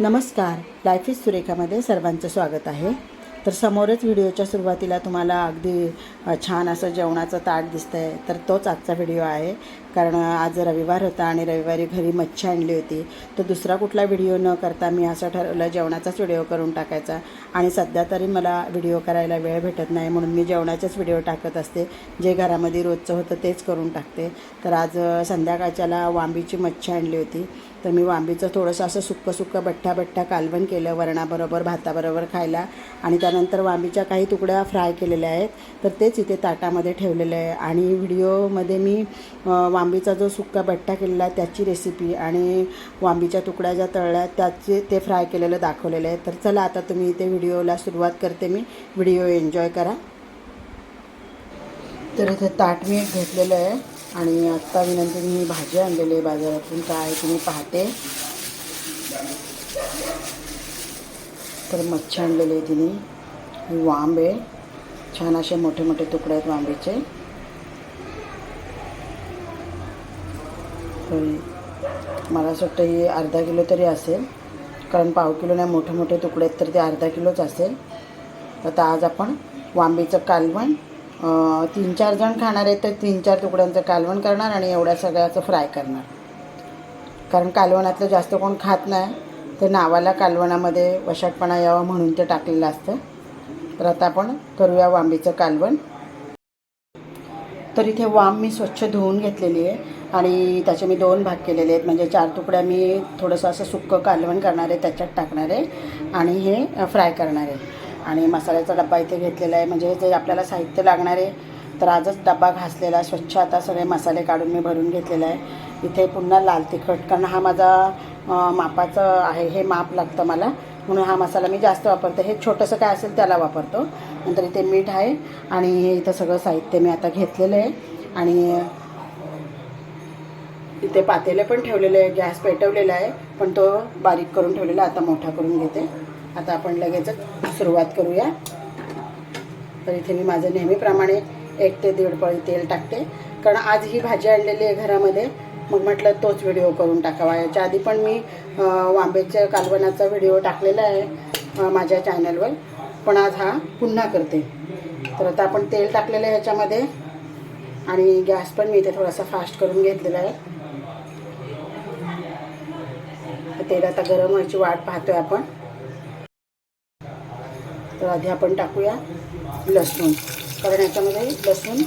नमस्कार. Life is सुरेखामध्ये सर्वांचं स्वागत आहे. तर समोरच व्हिडिओच्या सुरुवातीला तुम्हाला अगदी छान असं जेवणाचं ताट दिसतं आहे तर तोच आजचा व्हिडिओ आहे. कारण आज रविवार होता आणि रविवारी घरी मच्छी आणली होती. तर दुसरा कुठला व्हिडिओ न करता मी असं ठरवलं जेवणाचाच व्हिडिओ करून टाकायचा. आणि सध्या तरी मला व्हिडिओ करायला वेळ भेटत नाही म्हणून मी जेवणाचेच व्हिडिओ टाकत असते. जे घरामध्ये रोजचं होतं तेच करून टाकते. तर आज संध्याकाळच्याला वांबीची मच्छी आणली होती. तर मी वांबीचं थोडंसं असं सुक्कं सुक्कं बठ्ठा बठ्ठा कालवण केलं वरणाबरोबर भाताबरोबर खायला. आणि त्यानंतर वांबीच्या काही तुकड्या फ्राय केलेल्या आहेत. तर तेच इथे ताटामध्ये ठेवलेलं आहे. आणि व्हिडिओमध्ये मी वा वांबीचा जो सुक्का बट्टा केलेला आहे त्याची रेसिपी आणि वांबीच्या तुकड्या ज्या तळल्या त्याचे ते फ्राय केलेलं दाखवलेलं आहे. तर चला आता तुम्ही इथे व्हिडिओला सुरुवात करते मी. व्हिडिओ एन्जॉय करा. तर इथे ताट मी एक घेतलेलं आहे आणि आत्ता विनंती मी भाजी आणलेली आहे बाजारातून. काय तुम्ही पाहते. तर मच्छी आणलेली आहे तिने. वांबे. छान असे मोठे मोठे तुकडे आहेत वांबीचे. तर मला असं वाटतं ही अर्धा किलो तरी असेल. कारण पाव किलो नाही मोठे मोठे तुकडे आहेत तर ते अर्धा किलोच असेल. आता आज आपण वांबीचं कालवण तीन चार जण खाणार आहेत तर तीन चार तुकड्यांचं कालवण करणार आणि एवढ्या सगळ्याचं फ्राय करणार. कारण कालवणातलं जास्त कोण खात नाही तर नावाला कालवणामध्ये वशाटपणा यावा म्हणून ते टाकलेलं असतं. तर आता आपण करूया वांबीचं कालवण. तर इथे वाम मी स्वच्छ धुवून घेतलेली आहे. आणि त्याचे मी दोन भाग केलेले आहेत. म्हणजे चार तुकड्या मी थोडंसं असं सुक्कं कालवण करणार आहे त्याच्यात टाकणार आहे. आणि हे फ्राय करणार आहे. आणि मसाल्याचा डब्बा इथे घेतलेला आहे. म्हणजे जे आपल्याला साहित्य लागणार आहे तर आजच डब्बा घासलेला आहे. स्वच्छ आता सगळे मसाले काढून मी भरून घेतलेला आहे. इथे पुन्हा लाल तिखट कारण हा माझा मापाचं आहे हे माप लागतं मला. म्हणून हा मसाला मी जास्त वापरते. हे छोटंसं काय असेल त्याला वापरतो. नंतर इथे मीठ आहे आणि हे इथं सगळं साहित्य मी आता घेतलेलं आहे. आणि इथे पातेले पण ठेवलेले आहे गॅस पेटवलेला आहे पण तो बारीक करून ठेवलेला आता मोठा करून घेते. आता आपण लगेचच सुरुवात करूया. तर इथे मी माझं नेहमीप्रमाणे एक ते दीड पळी तेल टाकते. कारण आज ही भाजी आणलेली आहे घरामध्ये मग म्हटलं तोच व्हिडिओ करून टाकावा. याच्या आधी पण मी वांबेच्या कालवणाचा व्हिडिओ टाकलेला आहे माझ्या चॅनलवर. पण आज हा पुन्हा करते. तर आता आपण तेल टाकलेलं आहे ह्याच्यामध्ये. आणि गॅस पण मी इथे थोडासा फास्ट करून घेतलेला आहे. तर तेल आता गरम व्हायची वाट पाहतोय आपण. तर आधी आपण टाकूया लसूण. कारण याच्यामध्ये लसूण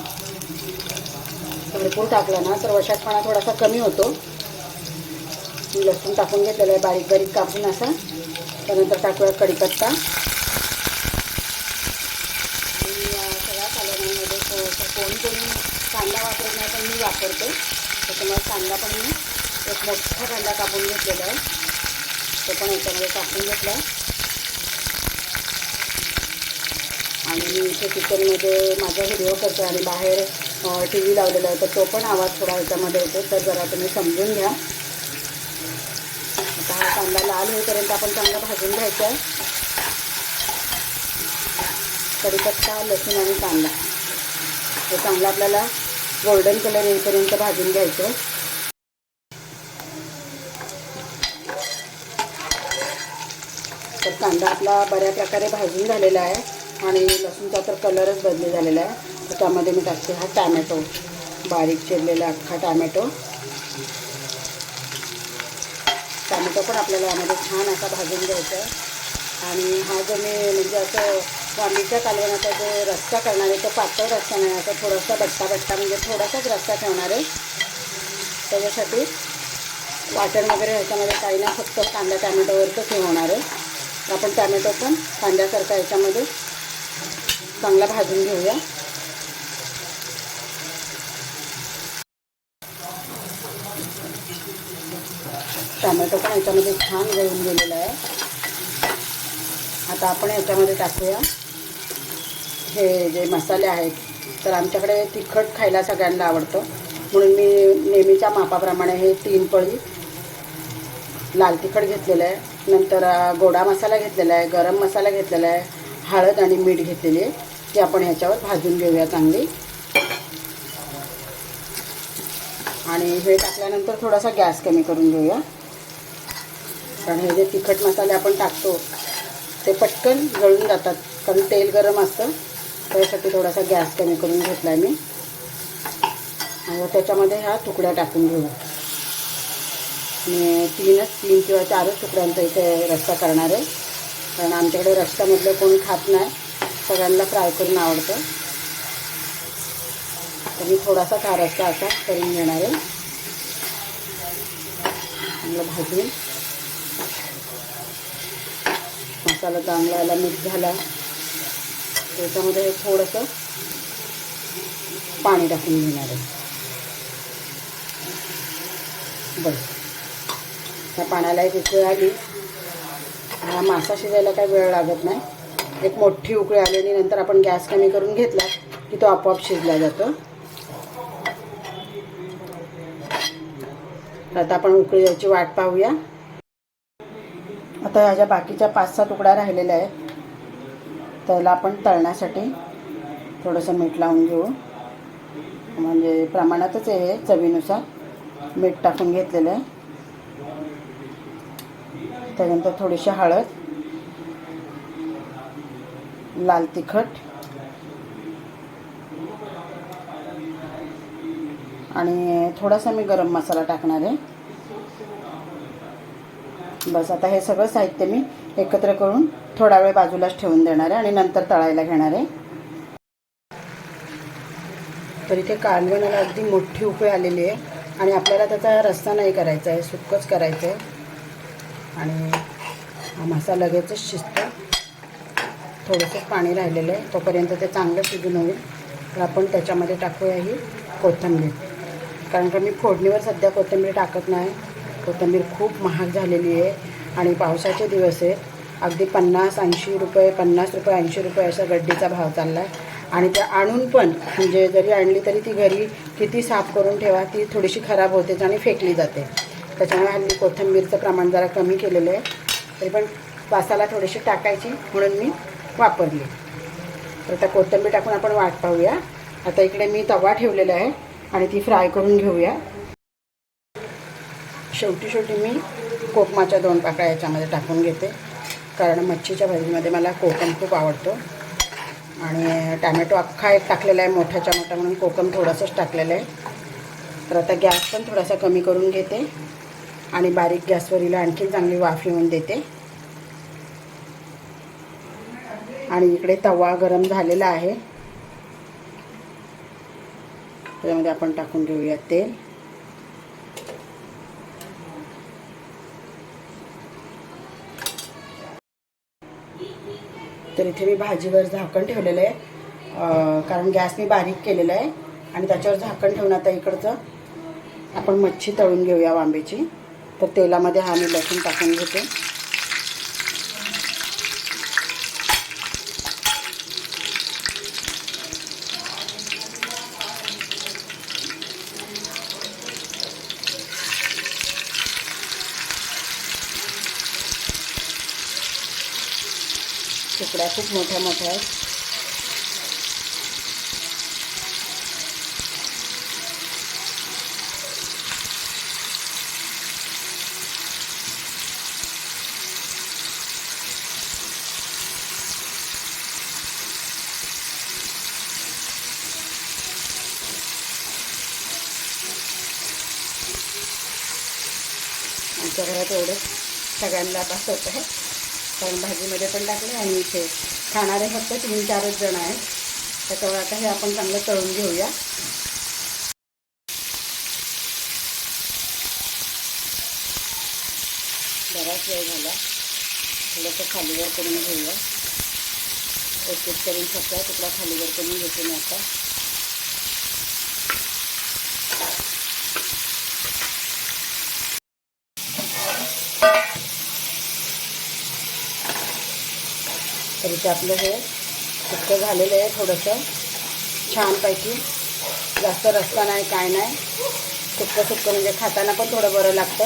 भरपूर टाकला ना तर वशातपणा थोडासा कमी होतो. लसूण टाकून घेतलेला आहे बारीक बारीक कापून असा. त्यानंतर टाकूया कढीपत्ता आणि या सगळ्या कालवणामध्ये थोडंसं कोणी कोणी कांदा पण मी वापरते. त्याच्यामुळे कांदा पण मी एक मोठा कांदा कापून घेतलेला आहे. तो पण याच्यामध्ये टाकून घेतला आहे. आणि मी इथे किचनमध्ये माझा व्हिडिओ करते आणि बाहेर टी व्ही लावलेला आहे तर तो पण आवाज थोडा ह्याच्यामध्ये येतो. तर जरा तुम्ही समजून घ्या. आता हा कांदा लाल होईपर्यंत आपण चांगला भाजून घ्यायचा आहे. कढीपत्ता लसूण आणि कांदा. हे चांगला आपल्याला गोल्डन कलर येईपर्यंत भाजून घ्यायचं. तर कांदा आपला बऱ्या प्रकारे भाजून झालेला आहे आणि लसूणचा तर कलरच बदली झालेला आहे. तर त्यामध्ये मी टाकते हा टॅमॅटो. बारीक चिरलेला अख्खा टॅमॅटो. टॅमॅटो पण आपल्याला यामध्ये छान असा भाजून घ्यायचा आहे. आणि हा जो मी म्हणजे असं वांबीच्या कालवणाचा जो रस्सा करणार आहे तो पातळ रस्सा नाही असं थोडासा बट्टा बट्टा म्हणजे थोडासाच रस्सा ठेवणार आहे. त्याच्यासाठी वाटण वगैरे ह्याच्यामध्ये काही ना फक्त कांदा टॅमॅटोवरच हे होणार आहे. आपण टॅमॅटो पण कांद्यासारखा याच्यामध्ये चांगला भाजून घेऊया. टॅमॅटो पण याच्यामध्ये छान गळून गेलेला आहे. आता आपण ह्याच्यामध्ये टाकूया. हे जे मसाले आहेत तर आमच्याकडे तिखट खायला सगळ्यांना आवडतं. म्हणून मी नेहमीच्या मापाप्रमाणे हे तीन पळी लाल तिखट घेतलेलं आहे. नंतर गोडा मसाला घेतलेला आहे गरम मसाला घेतलेला आहे हळद आणि मीठ घेतलेली आहे. ती आपण ह्याच्यावर भाजून घेऊया चांगली. आणि हे टाकल्यानंतर थोडासा गॅस कमी करून घेऊया. कारण हे जे तिखट मसाले आपण टाकतो ते पटकन जळून जातात. कारण तेल गरम असतं. त्यासाठी थोडासा गॅस कमी करून घेतला आहे मी. त्याच्यामध्ये ह्या तुकड्या टाकून घेऊ. आणि तीनच तीन किंवा चारच तुकड्यांचा इथे रस्ता करणार आहे. कारण आमच्याकडे रस्त्यामधलं कोणी खात नाही सगळ्यांना फ्राय करून आवडतं. तर मी थोडासा हा रस्ता असा करून घेणार आहे. चांगलं भाजून. मसाला चांगला याला मिक्स झाला. त्याच्यामध्ये थोडंसं पाणी टाकून घेणार आहे. बस. त्या पाण्याला एक उकळी आली. हा मासा शिजायला काही वेळ लागत नाही. एक मोठी उकळी आली आणि नंतर आपण गॅस कमी करून घेतला की तो आपोआप शिजला जातो. आता आपण उकळी याची वाट पाहूया. आता ह्याच्या बाकीच्या पाच सहा तुकड्या राहिलेल्या आहेत त्याला आपण तळण्यासाठी थोडंसं मीठ लावून घेऊ. म्हणजे प्रमाणातच आहे हे चवीनुसार. मीठ टाकून घेतलेलं आहे. त्यानंतर थोडीशी हळद. लाल तिखट. आणि थोडासा मी गरम मसाला टाकणार आहे. बस आता हे सगळं साहित्य मी एकत्र करून थोडा वेळ बाजूलाच ठेवून देणार आहे आणि नंतर तळायला घेणार आहे. तर इथे कालवणाला अगदी मोठी उकळी आलेली आहे आणि आपल्याला त्याचा रस्सा नाही करायचा आहे सुक्कच करायचं आहे. आणि हा मासा लगेचच शिजतो. थोडंसं पाणी राहिलेलं आहे तोपर्यंत ते चांगलं शिजून होईल. तर आपण त्याच्यामध्ये टाकूया ही कोथिंबीर. कारण का मी फोडणीवर सध्या कोथिंबीर टाकत नाही. कोथिंबीर खूप महाग झालेली आहे. आणि पावसाचे दिवस आहेत अगदी पन्नास ऐंशी रुपये पन्नास रुपये ऐंशी रुपये असा गड्डीचा भाव चालला आहे आणि ते आणून पण म्हणजे जरी आणली तरी ती घरी किती साफ करून ठेवा ती थोडीशी खराब होतेच आणि फेकली जाते. त्याच्यामुळे हल्ली कोथिंबीरचं प्रमाण जरा कमी केलेलं आहे. तरी पण वासाला थोडीशी टाकायची म्हणून मी वापरली. तर त्या कोथिंबीर टाकून आपण वाट पाहूया. आता इकडे मी तवा ठेवलेला आहे आणि ती फ्राय करून घेऊया. शेवटी शेवटी मी कोकमाच्या दोन पाकळ्या याच्यामध्ये टाकून घेते. कारण मच्छीच्या भाजीमध्ये मला कोकम खूप आवडतो. आणि टॅमॅटो अख्खा एक टाकलेला आहे मोठ्याच्या मोठा म्हणून कोकम थोडंसंच टाकलेलं आहे. तर आता गॅस पण थोडासा कमी करून घेते. आणि बारीक गॅसवर हिला आणखी चांगली वाफ येऊन देते. आणि इकडे तवा गरम झालेला आहे. त्याच्यामध्ये आपण टाकून घेऊया तेल. तर इथे मी भाजीवर झाकण ठेवलेलं आहे. कारण गॅस मी बारीक केलेला आहे. आणि त्याच्यावर झाकण ठेवून आता इकडचं आपण मच्छी तळून घेऊया वांबेची तर तेलामध्ये हा मी लसूण टाकून घेते. तुकड्या खूप मोठ्या मोठ्या आहेत. आमच्या घरात एवढं सगळ्यांना बस आहे. कारण भाजीमध्ये पण टाकले आणि इथे खाणारे फक्त तीन चारच जण आहेत. त्याच्यामुळे आता हे आपण चांगलं तळून घेऊया. बराच वेळ झाला. थोडंसं खालीवर करून घेऊया. एक एक करून सगळा तुकडा खालीवर करून घेते मी आता. तर इथे आपलं हे फक्त झालेलं आहे थोडंसं. छानपैकी. जास्त रस्ता नाही काय नाही. सुक्क सुक्क म्हणजे खाताना पण थोडं बरं लागतं.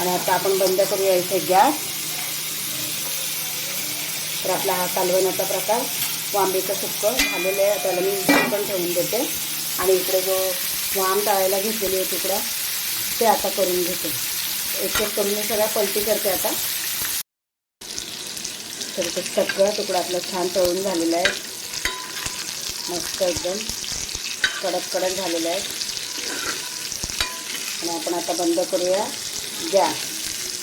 आणि आता आपण बंद करूया इथे गॅस. तर आपला हा कालवण्याचा प्रकार वांबीचं सुक्कं झालेलं आहे. त्याला मी पण ठेवून देते. आणि इकडे जो वाम टाळायला घेतलेली आहे तुकडा ते आता करून घेते. एक एक करून मी सगळ्या पलटी करते आता. तर ते सगळा तुकडा आपला छान तळून झालेला आहे. मस्त एकदम कडक कडक झालेला आहे. आणि आपण आता बंद करूया. गॅस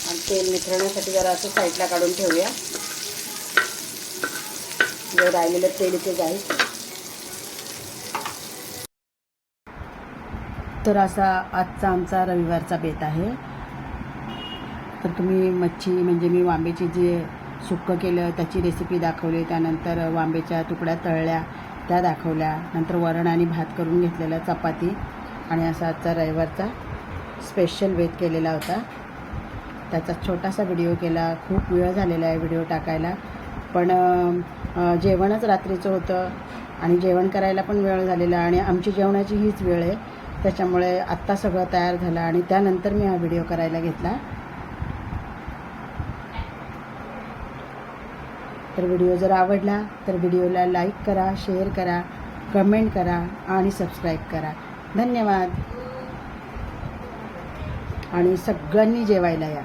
आणि तेल निथळण्यासाठी जरा असं साईडला काढून ठेवूया. जे राहिलेलं तेल इथे जाईल. तर असा आजचा आमचा रविवारचा बेत आहे. तर तुम्ही मच्छी म्हणजे मी वांब्याची जे सुक्कं केलं त्याची रेसिपी दाखवली त्यानंतर वांबेच्या तुकड्या तळल्या त्या दाखवल्या. नंतर वरण आणि भात करून घेतलेला चपाती आणि असा आजचा रविवारचा स्पेशल वेद केलेला होता. त्याचा छोटासा व्हिडिओ केला. खूप वेळ झालेला आहे व्हिडिओ टाकायला. पण जेवणच रात्रीचं होतं आणि जेवण करायला पण वेळ झालेला आणि आमची जेवणाची हीच वेळ आहे. त्याच्यामुळे आत्ता सगळं तयार झालं आणि त्यानंतर मी हा व्हिडिओ करायला घेतला. तर व्हिडिओ जर आवडला तर व्हिडिओला लाईक करा शेअर करा कमेंट करा आणि सबस्क्राईब करा. धन्यवाद. आणि सगळ्यांनी जेवायला या.